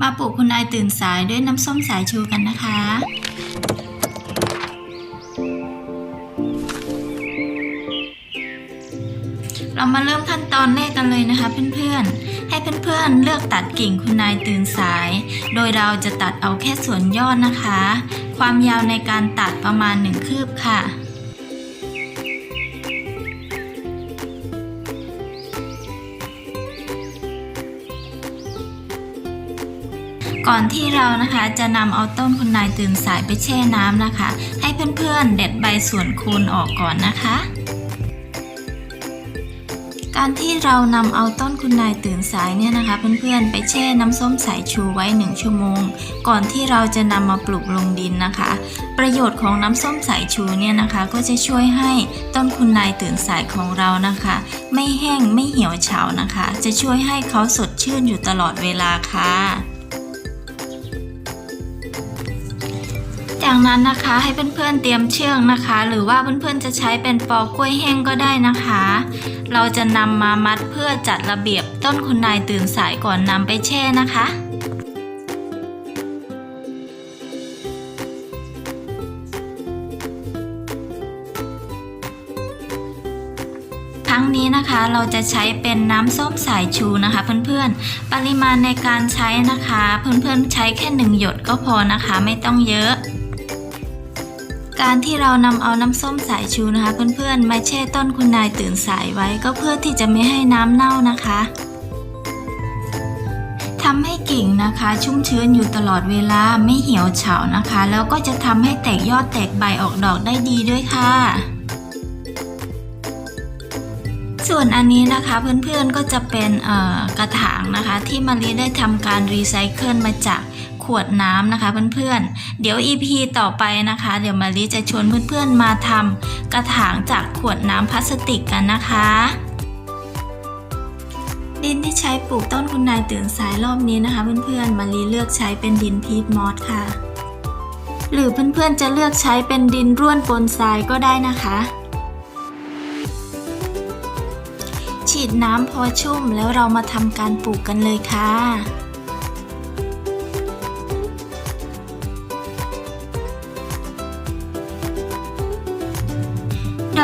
มาปลูกคุณนายตื่นสายด้วยน้ำส้มสายชูกันนะคะ เรามาเริ่มขั้นตอนแรกกันเลยนะคะเพื่อนๆ ให้เพื่อนๆเลือกตัดกิ่งคุณนายตื่นสาย โดยเราจะตัดเอาแค่ส่วนยอดนะคะ ความยาวในการตัดประมาณ 1 คืบค่ะ ก่อนที่เรานะคะจะนำเอาต้นคุณนายตื่นสายไปแช่น้ำนะคะ ให้เพื่อนๆ เด็ดใบส่วนโคนออกก่อนนะคะ การที่เรานำเอาต้นคุณนายตื่นสายเนี่ยนะคะ เพื่อนๆ ไปแช่น้ำส้มสายชูไว้ 1 ชั่วโมง ก่อนที่เราจะนำมาปลูกลงดินนะคะ ประโยชน์ของน้ำส้มสายชูเนี่ยนะคะ ก็จะช่วยให้ต้นคุณนายตื่นสายของเรานะคะ ไม่แห้งไม่เหี่ยวเฉานะคะ จะช่วยให้เขาสดชื่นอยู่ตลอดเวลาค่ะ จากนั้นนะคะให้เพื่อนๆเตรียมเชือกนะคะ หรือว่าเพื่อนๆจะใช้เป็นปอกล้วยแห้งก็ได้นะคะ เราจะนำมามัดเพื่อจัดระเบียบต้นคุณนายตื่นสายก่อนนำไปแช่นะคะั้งนี้นะคะเราจะใช้เป็นน้ำส้มสายชูนะคะ เพื่อนๆ ปริมาณในการใช้นะคะ เพื่อนๆใช้แค่หนึ่งหยดก็พอนะคะ ไม่ต้องเยอะ การที่เรานำเอาน้ำส้มสายชูนะคะ เพื่อนๆมาแช่ต้นคุณนายตื่นสายไว้ก็เพื่อที่จะไม่ให้น้ำเน่านะคะทำให้กิ่งนะคะ ชุ่มชื้นอยู่ตลอดเวลาไม่เหี่ยวเฉานะคะ แล้วก็จะทำให้แตกยอดแตกใบออกดอกได้ดีด้วยค่ะส่วนอันนี้นะคะเพื่อนๆก็จะเป็นกระถางนะคะ ที่มารีได้ทำการรีไซเคิลมาจาก ขวดน้ำนะคะเพื่อนๆ เดี๋ยว EP ต่อไปนะคะ เดี๋ยวมารีจะชวนเพื่อนๆมาทำกระถางจากขวดน้ำพลาสติกกันนะคะ ดินที่ใช้ปลูกต้นคุณนายตื่นสายรอบนี้นะคะ เพื่อนๆมารีเลือกใช้เป็นดินพีทมอสค่ะ หรือเพื่อนๆจะเลือกใช้เป็นดินร่วนปนทรายก็ได้นะคะฉีดน้ำพอชุ่มแล้วเรามาทำการปลูกกันเลยค่ะ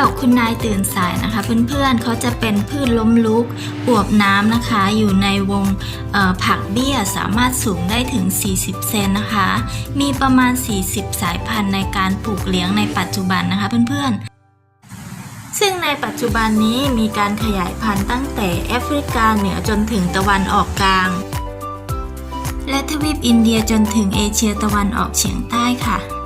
อกคุณนายตื่นสายนะคะ เพื่อนๆเขาจะเป็นพืชล้มลุกอวบน้ำนะคะ อยู่ในวงผักเบี้ยสามารถสูงได้ถึง 40 เซนนะคะ มีประมาณ 40 สายพันธุ์ในการปลูกเลี้ยงในปัจจุบันนะคะเพื่อนๆซึ่งในปัจจุบันนี้มีการขยายพันธุ์ตั้งแต่แอฟริกาเหนือจนถึงตะวันออกกลาง และทวีปอินเดียจนถึงเอเชียตะวันออกเฉียงใต้ค่ะ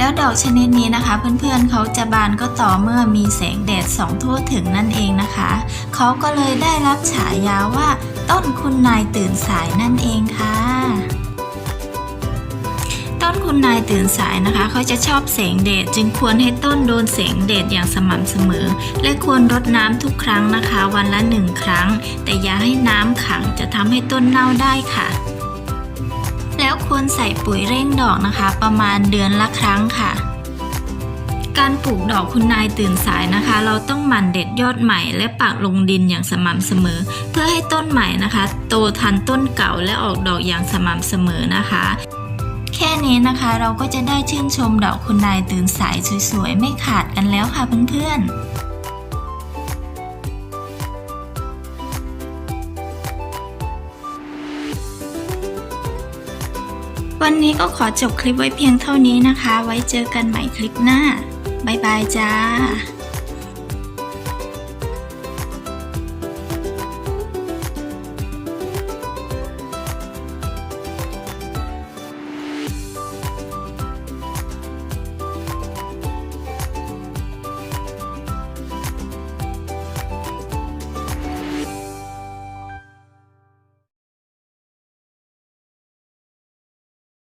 แล้วดอกชนิดนี้นะคะ เพื่อนๆเขาจะบานก็ต่อเมื่อมีแสงแดดส่องทั่วถึงนั่นเองนะคะ เขาก็เลยได้รับฉายาว่า ต้นคุณนายตื่นสายนั่นเองค่ะต้นคุณนายตื่นสายนะคะ เขาจะชอบแสงแดดจึงควรให้ต้นโดนแสงแดดอย่างสม่ำเสมอ และควรรดน้ำทุกครั้งนะคะ วันละหนึ่งครั้ง แต่อย่าให้น้ำขังจะทำให้ต้นเน่าได้ค่ะ ควรใส่ปุ๋ยเร่งดอกนะคะ ประมาณเดือนละครั้งค่ะ การปลูกดอกคุณนายตื่นสายนะคะ เราต้องหมั่นเด็ดยอดใหม่และปักลงดินอย่างสม่ำเสมอ เพื่อให้ต้นใหม่นะคะ โตทันต้นเก่าและออกดอกอย่างสม่ำเสมอนะคะ แค่นี้นะคะเราก็จะได้ชื่นชมดอกคุณนายตื่นสายสวยๆไม่ขาดกันแล้วค่ะเพื่อนๆ วันนี้ก็ขอจบคลิปไว้เพียงเท่านี้นะคะ ไว้เจอกันใหม่คลิปหน้า บ๊ายบายจ้า